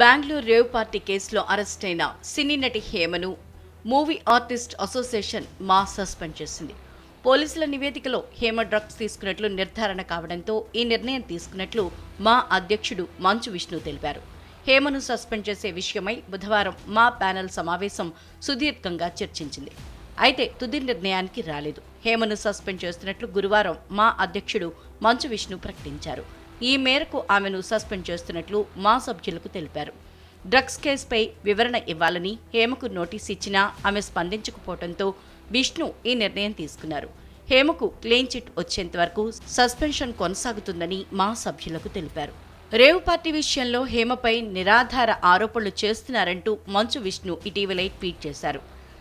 Bengaluru rave party కేసులో అరెస్టైన సినీ నటి హేమను movie artist association MAA suspend చేసింది. పోలీసుల నివేదికలో హేమ డ్రగ్స్ తీసుకున్నట్లు నిర్ధారణ కావడంతో ఈ నిర్ణయం తీసుకున్నట్లు మా అధ్యక్షుడు మంచు విష్ణు తెలిపారు. హేమను సస్పెండ్ చేసే విషయమై బుధవారం మా ప్యానెల్ సమావేశం సుదీర్ఘంగా చర్చించింది. అయితే తుది నిర్ణయానికి రాలేదు. హేమను సస్పెండ్ చేస్తున్నట్లు గురువారం మా అధ్యక్షుడు మంచు విష్ణు ప్రకటించారు. ఈ మేరకు ఆమెను సస్పెండ్ చేస్తున్నట్లు మా సభ్యులకు తెలిపారు. డ్రగ్స్ కేసుపై వివరణ ఇవ్వాలని హేమకు నోటీస్ ఇచ్చినా ఆమె స్పందించకపోవడంతో విష్ణు ఈ నిర్ణయం తీసుకున్నారు. హేమకు క్లీన్ చిట్ వచ్చేంత వరకు సస్పెన్షన్ కొనసాగుతుందని మా సభ్యులకు తెలిపారు. రేవు పార్టీ విషయంలో హేమపై నిరాధార ఆరోపణలు చేస్తున్నారంటూ మంచు విష్ణు ఇటీవలే ట్వీట్ చేశారు.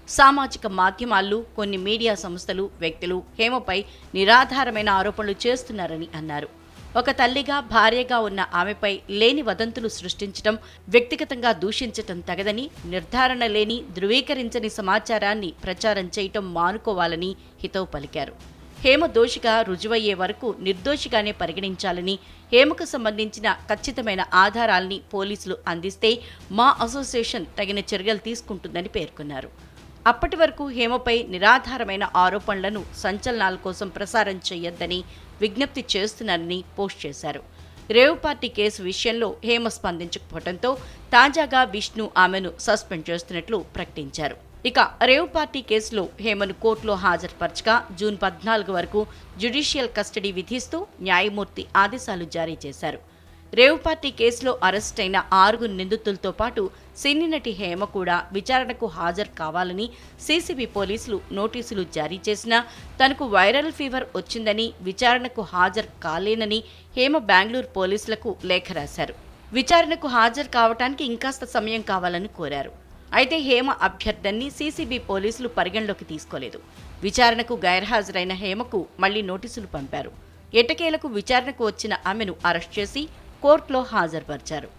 సామాజిక మాధ్యమాల్లో కొన్ని మీడియా సంస్థలు వ్యక్తులు హేమపై నిరాధారమైన ఆరోపణలు చేస్తున్నారని అన్నారు. ఒక తల్లిగా భార్యగా ఉన్న ఆమెపై లేని వదంతులు సృష్టించడం వ్యక్తిగతంగా దూషించటం తగదని నిర్ధారణ లేని ధృవీకరించని సమాచారాన్ని ప్రచారం చేయటం మానుకోవాలని హితవు పలికారు. హేమ దోషిగా రుజువయ్యే వరకు నిర్దోషిగానే పరిగణించాలని హేమకు సంబంధించిన ఖచ్చితమైన ఆధారాల్ని పోలీసులు అందిస్తే మా అసోసియేషన్ తగిన చర్యలు తీసుకుంటుందని పేర్కొన్నారు. అప్పటి వరకు హేమపై నిరాధారమైన ఆరోపణలను సంచలనాల కోసం ప్రసారం చేయొద్దని విజ్ఞప్తి చేస్తున్నారని పోస్ట్ చేశారు. రేవ్ పార్టీ కేసు విషయంలో హేమ స్పందించకపోవడంతో తాజాగా విష్ణు ఆమెను సస్పెండ్ చేస్తున్నట్లు ప్రకటించారు. ఇక రేవ్ పార్టీ కేసులో హేమను కోర్టులో హాజరుపరచగా జూన్ పద్నాలుగు వరకు జ్యుడిషియల్ కస్టడీ విధిస్తూ న్యాయమూర్తి ఆదేశాలు జారీ చేశారు. రేవ్ పార్టీ కేసులో అరెస్ట్ అయిన ఆరుగురు నిందితులతో పాటు సినీ నటి హేమ కూడా విచారణకు హాజరు కావాలని సీసీబీ పోలీసులు నోటీసులు జారీ చేసినా తనకు వైరల్ ఫీవర్ వచ్చిందని విచారణకు హాజరు కాలేనని హేమ బెంగళూరు పోలీసులకు లేఖ రాశారు. విచారణకు హాజరు కావటానికి ఇంకాస్త సమయం కావాలని కోరారు. అయితే హేమ అభ్యర్థన్ని సీసీబీ పోలీసులు పరిగణలోకి తీసుకోలేదు. విచారణకు గైర్హాజరైన హేమకు మళ్ళీ నోటీసులు పంపారు. ఎటకేలకు విచారణకు వచ్చిన ఆమెను అరెస్ట్ చేసి కోర్టులో హాజరుపరిచారు.